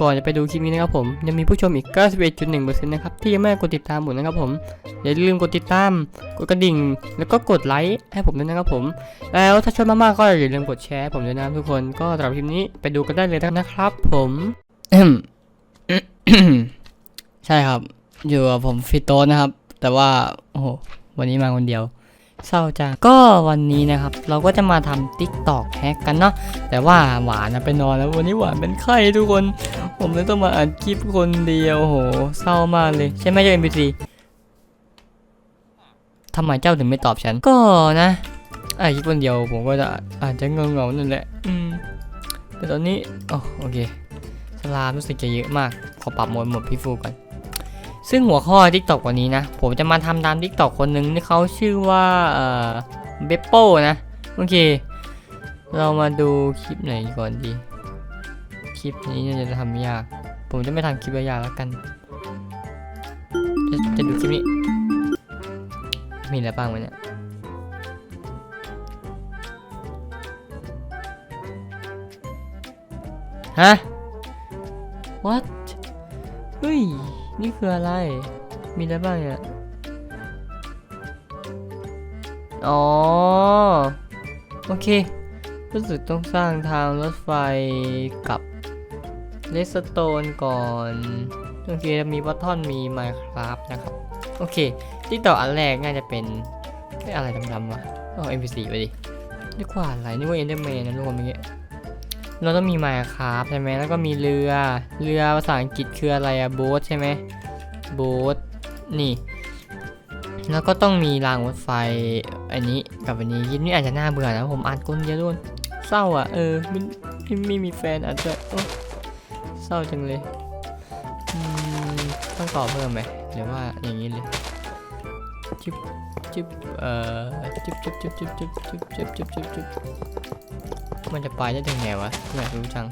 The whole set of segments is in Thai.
ก่อนจะไปดูคลิปนี้นะครับผมยังมีผู้ชมอีก 91.1%นะครับที่ยังไม่กดติดตามผมนะครับผมอย่าลืมกดติดตามกดกระดิ่ง แล้วก็กดไลค์ให้ผมด้วยนะครับผม แล้วถ้าชอบมากๆก็อย่าลืมกดแชร์ผมด้วยนะทุกคนก็สำหรับคลิปนี้ไปดูกันได้เลยนะครับ ผมใช่ครับ อยู่กับผมฟิโตนะครับ แต่ว่าโอ้โหวันนี้มาคนเดียว เศร้าจังก็วันนี้นะครับ เราก็จะมาทำติ๊กตอกแฮกกันเนาะแต่ว่าหวานนะไปนอนแล้ววันนี้หวานเป็นไข้ทุกคน ผมเลยต้องมาอัดคลิปคนเดียวโหเศร้ามากเลย ใช่ไหมเจ้า NPC ทำไมเจ้าถึงไม่ตอบฉันก็นะอะคลิปคนเดียวผมก็จะอาจจะเงาเงานั่นแหละอืมแต่ตอนนี้อ๋อโอเคสลามรู้สึกจะเยอะมากขอปรับโหมดหมดพี่ฟูก่อน ซึ่งหัวข้อ TikTok วันนี้นะ ผมจะมาทำตาม TikTok คนหนึ่งที่เขาชื่อว่าเอ่อเบปโป้นะ โอเค เรามาดูคลิปไหนก่อนดี คลิปนี้เนี่ยจะทำยาก ผมจะไม่ทำคลิปยากแล้วกัน จะจะดูคลิปนี้ มีอะไรบ้างวะเนี่ยฮะ what เฮ้ย นี่คืออะไร มีอะไรบ้างเนี่ย อ๋อ โอเค รู้สึกต้องสร้างทางรถไฟกับเลสโตนก่อนโอเคมีบัตทอนมี Minecraft นะครับ โอเค ที่ต่ออันแรกน่าจะเป็นอะไรดำๆวะเอา NPC ไปดินึกว่าอะไรนึกว่า Enderman นะทุกคนเมื่อกี้ เราต้องมี Minecraft ใช่ไหมแล้วก็มีเรือ เรือภาษาอังกฤษคืออะไรอะโบ๊ทใช่ไหมโบ๊ทนี่ แล้วก็ต้องมีรางรถไฟอันนี้กับอันนี้ยินนี่อาจจะน่าเบื่อนะผมอ่านคนเดียวด้วยเศร้าอะเออไม่ไม่ไม่มีแฟนอาจจะเศร้าจังเลยต้องต่อเพิ่มไหมหรือว่าอย่างนี้เลยจิ๊บจิ๊บเอ่อจิบจิ๊บจิ๊บจิ๊บจิ๊บจิ๊บจิ๊บจิ๊บจิ๊บจิ๊บ มันจะไปได้ถึงไหนวะอยากรู้จัง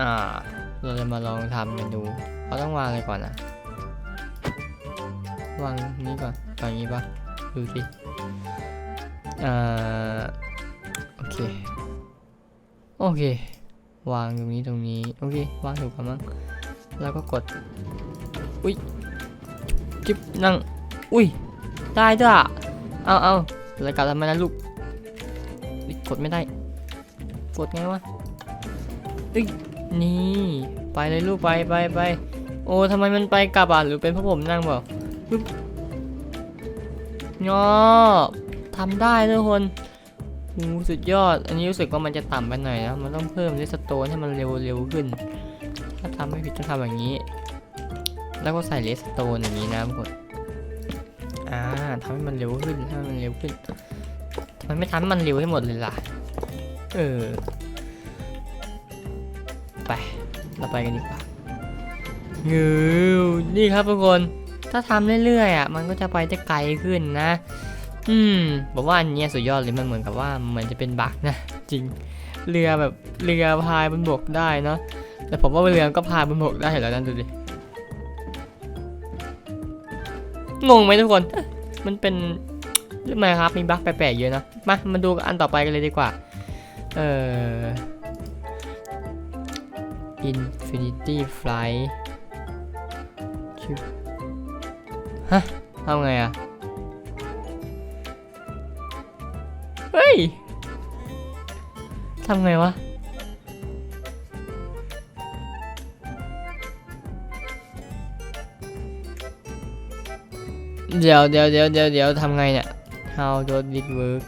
อ่า เราจะมาลองทำกันดูเราต้องวางอะไรก่อนนะวางนี้ก่อนวางนี้ปะดูสิอ่าโอเค โอเค วางตรงนี้ตรงนี้ โอเค วางถูกกันมั้ง แล้วก็กด อุ้ย จิ๊บนั่ง อุ้ย ได้ด้วยอะเอาเอา รายการทำไมนะลูกอุ๊ยกดไม่ได้ กดไงวะเอ้ยนี่ไปเลยลูกไปไปไปโอ้ทำไมมันไปกลับอะหรือเป็นเพราะผมนั่งเปล่าปึ๊บงอทำได้ทุกคนโอ้สุดยอด อันนี้รู้สึกว่ามันจะต่ำไปหน่อยนะ มันต้องเพิ่มเลสโตนให้มันเร็วเร็วขึ้น ถ้าทำไม่ผิดต้องทำอย่างนี้ แล้วก็ใส่เลสโตนอย่างนี้นะทุกคน อ่าทำให้มันเร็วขึ้นให้มันเร็วขึ้นทำไมไม่ทำมันเร็วให้หมดเลยล่ะ เออ ไป เราไปกันดีกว่าเยูนี่ครับทุกคน ถ้าทำเรื่อยๆอะ มันก็จะไปได้ไกลขึ้นนะ อืม บอกว่าอันนี้สุดยอดเลยมันเหมือนกับว่าเหมือนจะเป็นบักนะ จริง เรือแบบเรือพายบนบกได้เนาะ แต่ผมว่าเรือก็พายบนบกได้แล้วนั่นดูดิ งงไหมทุกคน มันเป็นเรื่องไมครับมีบั๊กแปลกๆเยอะนะ มา มาดูอันต่อไปกันเลยดีกว่า เอ่อ Infinity Flight ฮะทำไงอะเฮ้ยทำไงวะ เดี๋ยวเดี๋ยวเดี๋ยวเดี๋ยวเดี๋ยวทำไงเนี่ย How does it work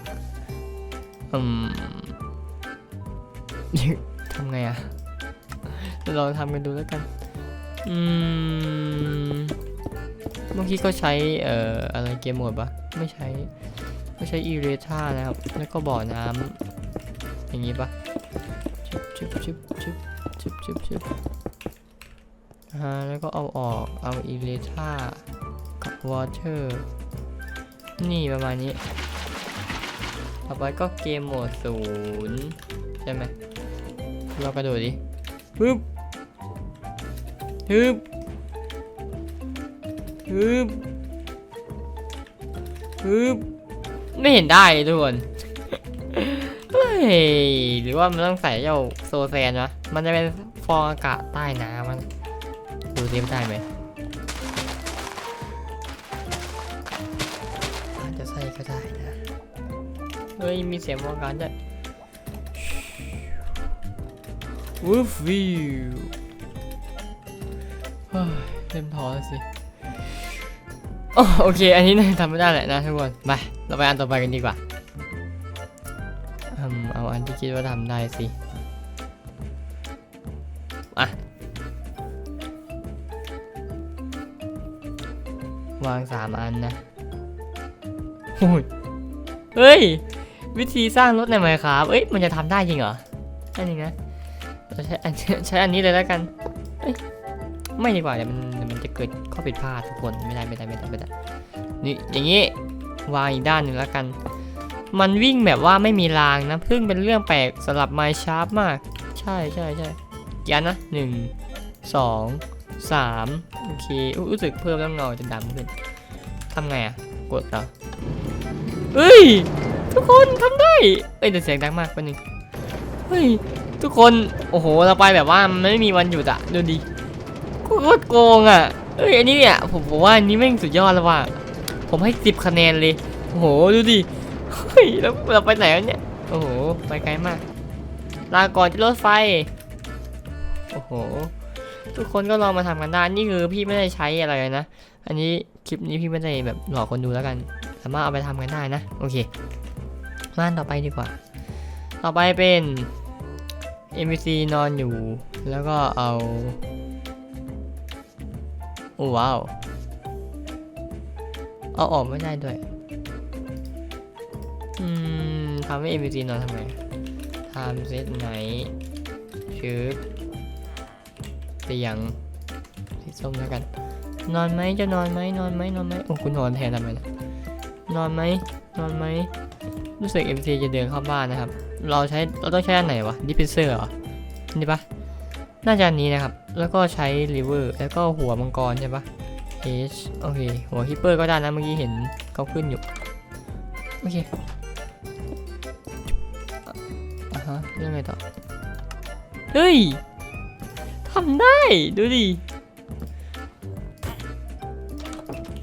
อืมทำไงอะลองทำกันดูแล้วกัน อืม เมื่อกี้ก็ใช้ เอ่อ อะไรเกมโหมดปะไม่ใช้ ไม่ใช้อีเรท่านะครับ แล้วก็บ่อน้ำอย่างงี้ปะชิบชิบชิบชิบชิบชิบชิบอ่าแล้วก็เอาออก เอาอีเรท่า water นี่ประมาณนี้ ต่อไปก็เกมโหมดศูนย์ใช่ไหมเรากระโดดดิฮึบฮึบฮึบฮึบไม่เห็นได้ทุกคนเฮ้ยหรือว่ามันต้องใส่เจ้าโซแซนวะมันจะเป็นฟองอากาศใต้น้ำมันดูซิว่าได้ไหม เฮ้ย มีเสียงฟองอากาศด้วยวูฟวิวเฮ้ยเริ่มท้อแล้วสิโอ้โอเค อันนี้น่าจะทำไม่ได้แหละนะทุกคน ไป เราไปอันต่อไปกันดีกว่าอืมเอาอันที่คิดว่าทำได้สิ อะ วางสามอันนะโอ้ยเฮ้ย วิธีสร้างรถในไมค์ครับเอ้ยมันจะทำได้จริงเหรออันนี้นะเราใช้อันใช้อันนี้เลยแล้วกันเอ้ยไม่ดีกว่าเดี๋ยวมันเดี๋ยวมันจะเกิดข้อผิดพลาดทุกคนไม่ได้ไม่ได้ไม่ได้ไม่ได้นี่อย่างนี้วางอีกด้านหนึ่งแล้วกัน มันวิ่งแบบว่าไม่มีรางนะซึ่งเป็นเรื่องแปลกสำหรับไมค์ชาร์ปมาก ใช่ใช่ใช่กี่อันนะหนึ่งสองสามโอเครู้สึกเพิ่มแล้วเงาจะดำขึ้นทำไงอะกดเหรอเฮ้ย กคนทำได้เอ้ยแต่เสียงดังมากคนหนึ่งเฮ้ยทุกคนโอ้โหเราไปแบบว่ามันไม่มีวันหยุดอะดูดิโคตรโกงอะเอ้ยอันนี้เนี่ยผมผมว่าอันนี้แม่งสุดยอดแล้วว่ะผมให้สิบคะแนนเลยโอ้โหดูดิเฮ้ยแล้วเราไปไหนวะเนี่ยโอ้โหไปไกลมากลาก่อนที่รถไฟโอ้โหทุกคนก็ลองมาทำกันได้นี่คือพี่ไม่ได้ใช้อะไรเลยนะ อันนี้คลิปนี้พี่ไม่ได้แบบหลอกคนดูแล้วกัน สามารถเอาไปทำกันได้นะ โอเค มานต่อไปดีกว่า ต่อไปเป็น MVC นอนอยู่ แล้วก็เอา โอ้ว้าว เอาออกไม่ได้ด้วย อืมทำให้ MVC นอนทำไงทำเซตไหนชืบเตียงสีส้มแล้วกัน นอนไหมจะนอนไหมนอนไหมนอนไหมโอ้คุณนอนแทนทำไมนะนอนไหมนอนไหม รู้สึก MC จะเดินเข้าบ้านนะครับ เราใช้เราต้องใช้อันไหนวะดิพิเซอร์เหรอ นี่ปะน่าจะอันนี้นะครับ แล้วก็ใช้ริเวอร์แล้วก็หัวมังกรใช่ปะ H โอเค หัวฮิปเปอร์ก็ได้นะเมื่อกี้เห็นเขาขึ้นอยู่ โอเคอะฮะเรื่องไงต่อ เฮ้ยทำได้ ดูดิ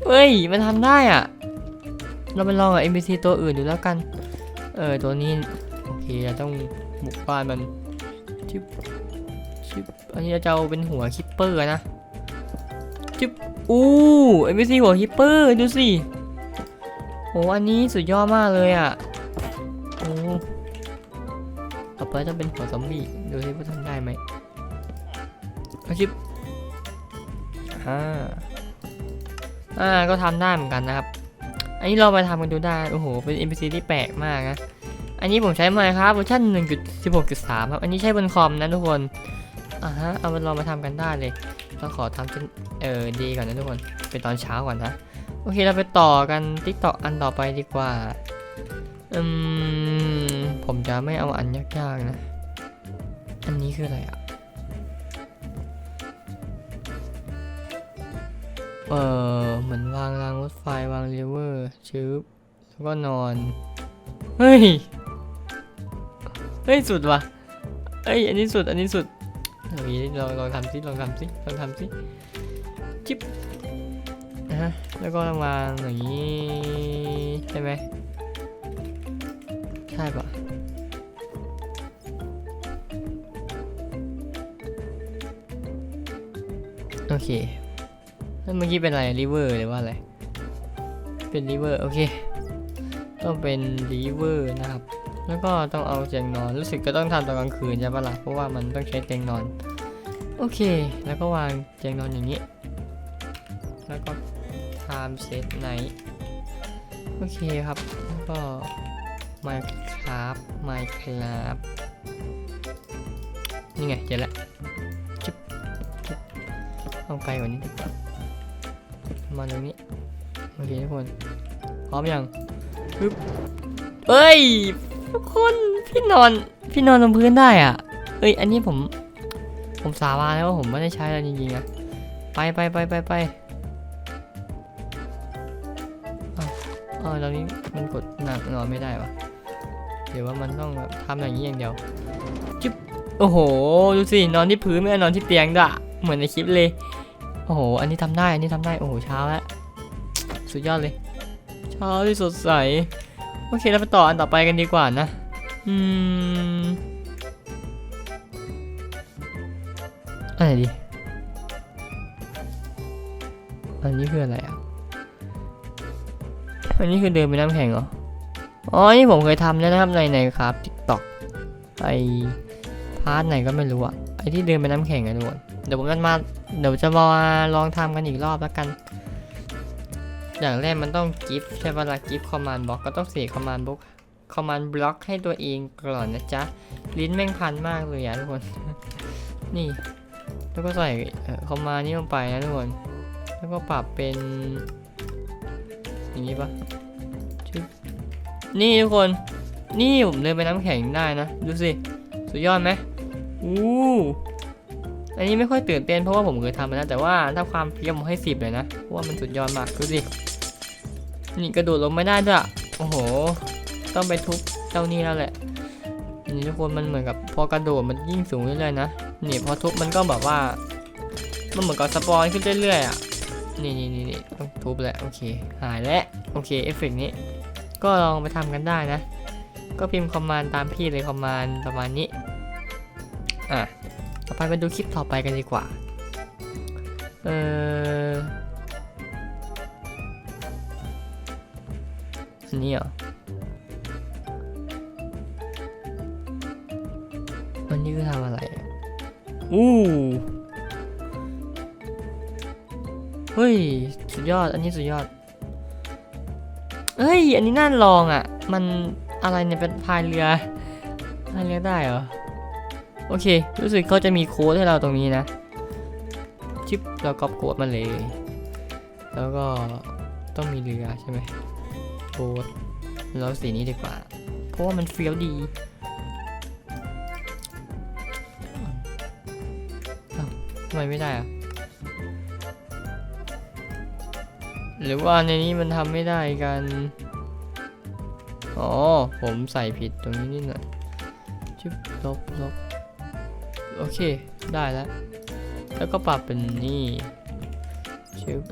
เฮ้ย มันทำได้อะ เราไปลองกับ NPC ตัวอื่นดูแล้วกัน เออตัวนี้โอเคเราต้องบุกบ้านมันชิบชิบอันนี้จะเอาเป็นหัวคิปเปอร์นะชิบอู้ NPC หัวคิปเปอร์ดูสิโอ้อันนี้สุดยอดมากเลยอะโอ้ต่อไปจะเป็นหัวซอมบี้ดูสิว่าทำได้ไหมอาชิบอ่าอ่าก็ทำได้เหมือนกันนะครับ อันนี้เราไปทำกันดูได้ โอ้โห เป็น NPC ที่แปลกมากนะ อันนี้ผมใช้มาครับเวอร์ชัน1.16.3 ครับ อันนี้ใช้บนคอมนะทุกคน อ่าฮะ เอาไปลองมาทำกันได้เลยเราขอทำจนเออดีก่อนนะทุกคน เป็นตอนเช้าก่อนนะ โอเค เราไปต่อกันติ๊กต่ออันต่อไปดีกว่า อืม ผมจะไม่เอาอันยากๆนะ อันนี้คืออะไรอะ เออเหมือนวางรางรถไฟวางเรเวอร์ชืบแล้วก็นอน เฮ้ย เฮ้ย สุดว่ะเอ้ย อันนี้สุด อันนี้สุดเฮ้ยลองลองทำสิลองทำสิลองทำสิจิ๊บนะฮะแล้วก็วางอย่างนี้ใช่ไหมใช่ปะโอเค เมื่อกี้เป็นอะไรริเวอร์หรือว่าอะไร เป็นริเวอร์โอเค ต้องเป็นริเวอร์นะครับ แล้วก็ต้องเอาเตียงนอน รู้สึกก็ต้องทำตอนกลางคืนใช่ปะล่ะเพราะว่ามันต้องใช้เตียงนอน โอเค แล้วก็วางเตียงนอนอย่างนี้ แล้วก็ time set night โอเคครับ แล้วก็ Minecraft Minecraft นี่ไงเจอแล้วจุ๊บจุ๊บเอาไกลกว่านี้ดีกว่า มาตรงนี้โอเคทุกคนพร้อมยังปึ๊บเอ้ยทุกคนพี่นอนพี่นอนบนพื้นได้อะเอ้ยอันนี้ผม ผมสาบานแล้วว่าผมไม่ได้ใช้แล้วจริงๆนะไปไปไปไปไปอ้าวอ้วตอนนี้มันกดหนักนอนไม่ได้วะหรือว่ามันต้องแบบทำอย่างนี้อย่างเดียวจิ๊บโอ้โหดูสินอนที่พื้นไม่ได้นอนที่เตียงด้วยอะเหมือนในคลิปเลย อ้โห อันนี้ทำได้ อันนี้ทำได้ โอ้โห เช้าแล้ว สุดยอดเลย เช้าที่สดใส โอเคเราไปต่ออันต่อไปกันดีกว่านะ อืมอันไหนดี อันนี้คืออะไรอะ อันนี้คือเดินไปน้ำแข็งเหรอ อ๋อ นี่ผมเคยทำแล้วนะครับในในครับ TikTok ไอพาร์ทไหนก็ไม่รู้อะไอที่เดินไปน้ำแข็งอะทุกคน เดี๋ยวผมจะมา เดี๋ยวจะมาลองทำกันอีกรอบแล้วกัน อย่างแรกมันต้องกิฟใช่ปะล่ะกิฟคอมมานด์บล็อกก็ต้องเสกคอมมานด์บล็อกคอมมานด์บล็อกให้ตัวเองก่อนนะจ๊ะ ลิ้นแม่งพันมากเลยอะทุกคน นี่ แล้วก็ใส่คอมมานด์นี้ลงไปนะทุกคน แล้วก็ปรับเป็น อย่างนี้ปะชึบนี่ทุกคน นี่ผมเดินไปน้ำแข็งได้นะ ดูสิ สุดยอดไหมอู้ อันนี้ไม่ค่อยตื่นเต้นเพราะว่าผมเคยทำมาแล้วแต่ว่าถ้าความเพียรผมให้สิบเลยนะเพราะว่ามันสุดยอดมากดูสินี่กระโดดลงไม่ได้ด้วยโอ้โห ต้องไปทุบเจ้านี่แล้วแหละนี่ทุกคนมันเหมือนกับพอกระโดดมันยิ่งสูงเรื่อยๆนะนี่พอทุบมันก็แบบว่ามันเหมือนกับสปอยขึ้นเรื่อยๆอะนี่นี่นี่นี่ต้องทุบแหละโอเคหายแล้วโอเคเอฟเฟกต์นี้ ก็ลองไปทำกันได้นะ ก็พิมพ์คอมมานด์ตามพี่เลยคอมมานด์ประมาณนี้อะ ต่อไปมาดูคลิปต่อไปกันดีกว่า เอออันนี้เหรออันนี้คือทำอะไร อู้ เฮ้ย สุดยอด อันนี้สุดยอด เฮ้ย อันนี้น่าลองอะ มันอะไรเนี่ยเป็นพายเรือพายเรือได้เหรอ โอเค รู้สึกเขาจะมีโค้ดให้เราตรงนี้นะ ชิปเราก๊อปโค้ดมาเลย แล้วก็ต้องมีเรือใช่ไหมโค้ดเราสีนี้ดีกว่า เพราะว่ามันเฟี้ยวดีทำไมไม่ได้อะหรือว่าในนี้มันทำไม่ได้กัน อ๋อ ผมใส่ผิดตรงนี้นิดหน่อยชึบลบลบ โอเคได้แล้ว แล้วก็ปรับเป็นนี่ชึบ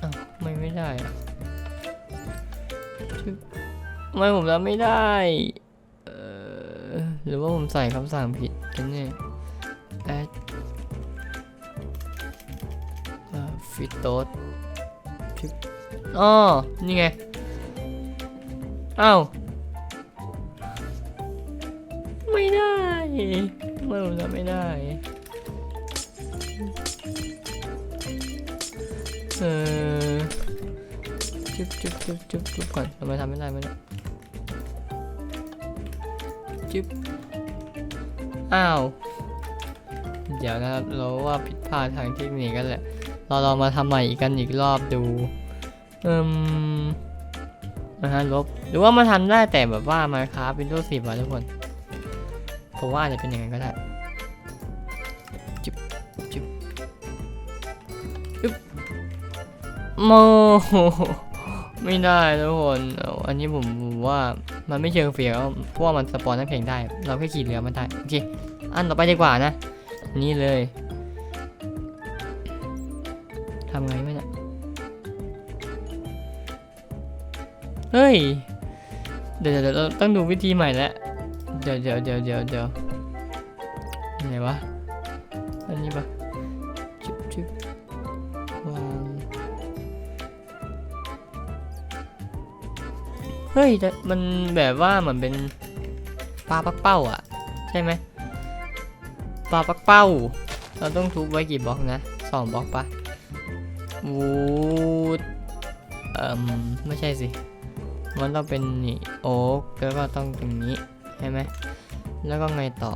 อ้าวไม่ไม่ได้ชึบทำไมผมทำไม่ได้เออหรือว่าผมใส่คำสั่งผิดกันเนี่ย add ฟิตโต้อ๋อ นี่ไง อ้าว ทำไมผมทำไม่ได้เออจุ๊บจุ๊บจุ๊บจุ๊บจุ๊บก่อนทำไมทำไม่ได้ไม่ได้จุ๊บอ้าว เดี๋ยวนะครับเราว่าผิดพลาดทางเทคนิคกันแหละ เราลองมาทำใหม่อีกกันอีกรอบดูเอืมนะฮะลบหรือว่ามาทำได้แต่แบบว่ามาครับ Windows 10อะทุกคน ผมว่าอาจจะเป็นอย่างนั้นก็ได้จิบจิบอึ๊บโมไม่ได้ทุกคนเอาอันนี้ผมผมว่ามันไม่เชิงเฟี้ยวเพราะว่ามันสปอนน้ำแข็งได้ เราแค่ขี่เรือมันได้โอเคอันต่อไปดีกว่านะ นี่เลยทำไงไม่เนี่ยเฮ้ย เดี๋ยวเดี๋ยวเราต้องดูวิธีใหม่แล้ว เดี๋ยวเดี๋ยวเดี๋ยวเดี๋ยวเดี๋ยวไหนวะ อันนี้ปะจุ๊บจุ๊บวางเฮ้ยแต่มันแบบว่าเหมือนเป็นปลาปักเป้าอะ ใช่ไหมปลาปักเป้า เราต้องทุบไว้กี่บล็อกนะสองบล็อกปะวูดเอ่มไม่ใช่สิมันต้องเป็นนี่โอ๊กแล้วก็ต้องตรงนี้ ใช่ไหมแล้วก็ไงต่อ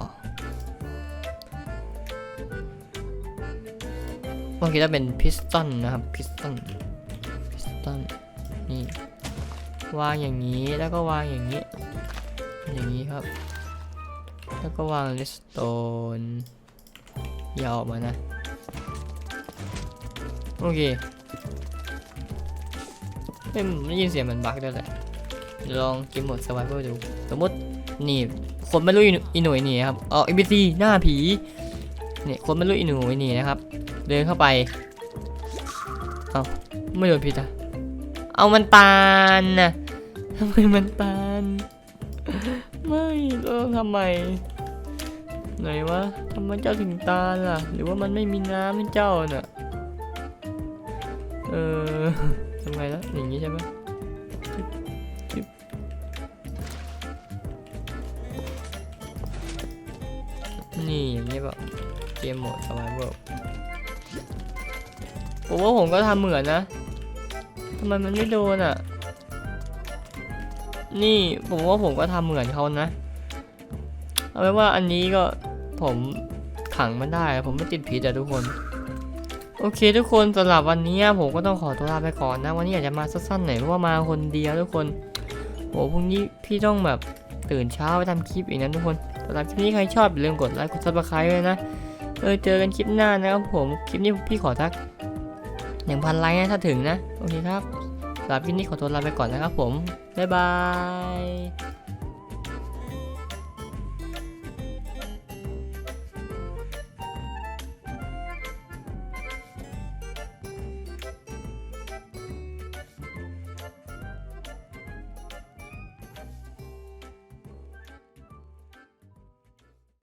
เมื่อกี้จะเป็นพิสตันนะครับพิสตันพิสตันนี่วางอย่างนี้แล้วก็วางอย่างนี้ อย่างนี้ครับ แล้วก็วางเลสโตนยาออกมานะ โอเคเฮ้ยผมได้ยินเสียงเหมือนบั๊กด้วยแหละลองเกมหมด survival ดู สมมติ นี่คนไม่รู้อีหนูอีหน่ยนี่ครับเอ๋อ NPC หน้าผีเนี่ยคนไม่รู้อีหน่ยนี่นะครับ เดินเข้าไปเอาไม่โดนพิษอะเอามันตาลนะทำไมมันตาลไม่เราทำไมไหนวะทำไมเจ้าถึงตาลล่ะ หรือว่ามันไม่มีน้ำให้เจ้าน่ะ เออทำไงแล้วอย่างนี้ใช่ไหม นี่อย่างนี้แบบเกมโหมดสบายเวิร์ผมว่าผมก็ทำเหมือนนะทำไมมันไม่โดนอะ นี่ผมว่าผมก็ทำเหมือนเขานะ เอาไว้ว่าอันนี้ก็ผมขังมันได้ ผมไม่ติดผิดอะทุกคน โอเคทุกคนสำหรับวันนี้ผมก็ต้องขอตัวลาไปก่อนนะ วันนี้อาจจะมาสั้นๆหน่อยเพราะว่ามาคนเดียวทุกคนโหพรุ่งนี้พี่ต้องแบบ ตื่นเช้าไปทำคลิปอีกนะทุกคนสำหรับคลิปนี้ใครชอบอย่าลืมกดไลค์กดซับสไครต์ด้วยนะเออเจอกันคลิปหน้านะครับผมคลิปนี้พี่ขอทักหนึ่งพันไลค์นะถ้าถึงนะโอเคครับสำหรับคลิปนี้ขอตัวลาไปก่อนนะครับผมบ๊ายบาย